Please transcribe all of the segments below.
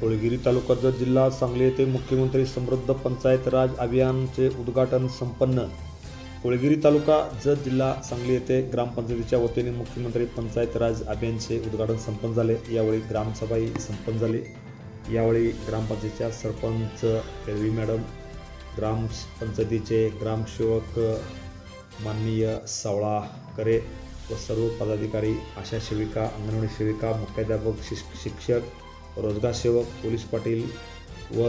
कोळगिरी तालुका जत जिल्हा सांगली येथे मुख्यमंत्री समृद्ध पंचायत राज अभियानचे उद्घाटन संपन्न. कोळगिरी तालुका जत जिल्हा सांगली येथे ग्रामपंचायतीच्या वतीने मुख्यमंत्री पंचायत राज अभियानचे उद्घाटन संपन्न झाले. यावेळी ग्रामसभाही संपन्न झाली. यावेळी ग्रामपंचायतीच्या सरपंच एरवी मॅडम ग्रामपंचायतीचे ग्रामसेवक माननीय सावळा करे व सर्व पदाधिकारी आशा सेविका अंगणवाडी सेविका मुख्याध्यापक शिक्षक रोजगार सेवक पोलीस पाटील व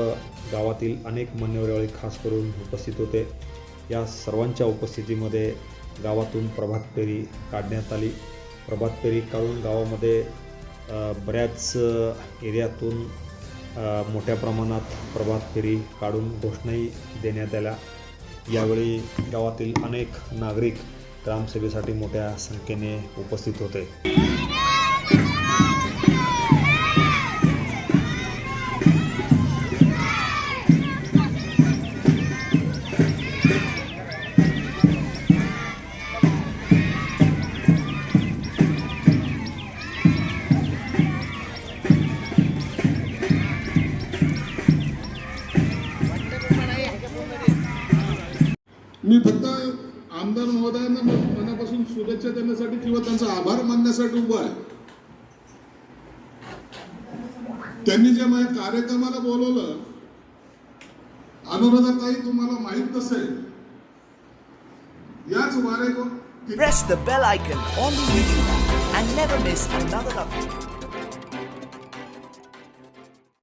गावातील अनेक मान्यवर यावेळी खास करून उपस्थित होते. या सर्वांच्या उपस्थितीमध्ये गावातून प्रभात फेरी काढण्यात आली. प्रभात फेरी काढून गावामध्ये बऱ्याच एरियातून मोठ्या प्रमाणात प्रभात फेरी काढून घोषणाही देण्यात आल्या. यावेळी गावातील अनेक नागरिक ग्रामसभेसाठी मोठ्या संख्येने उपस्थित होते. मी फक्त आमदार महोदयांना मनापासून शुभेच्छा देण्यासाठी किंवा त्यांचा आभार मानण्यासाठी उभा आहे त्यांनी जे माझ्या कार्यक्रमाला बोलवलं अनुराधाताई तुम्हाला माहीत नसेल याच वारे Press the bell icon on the YouTube and never miss another update.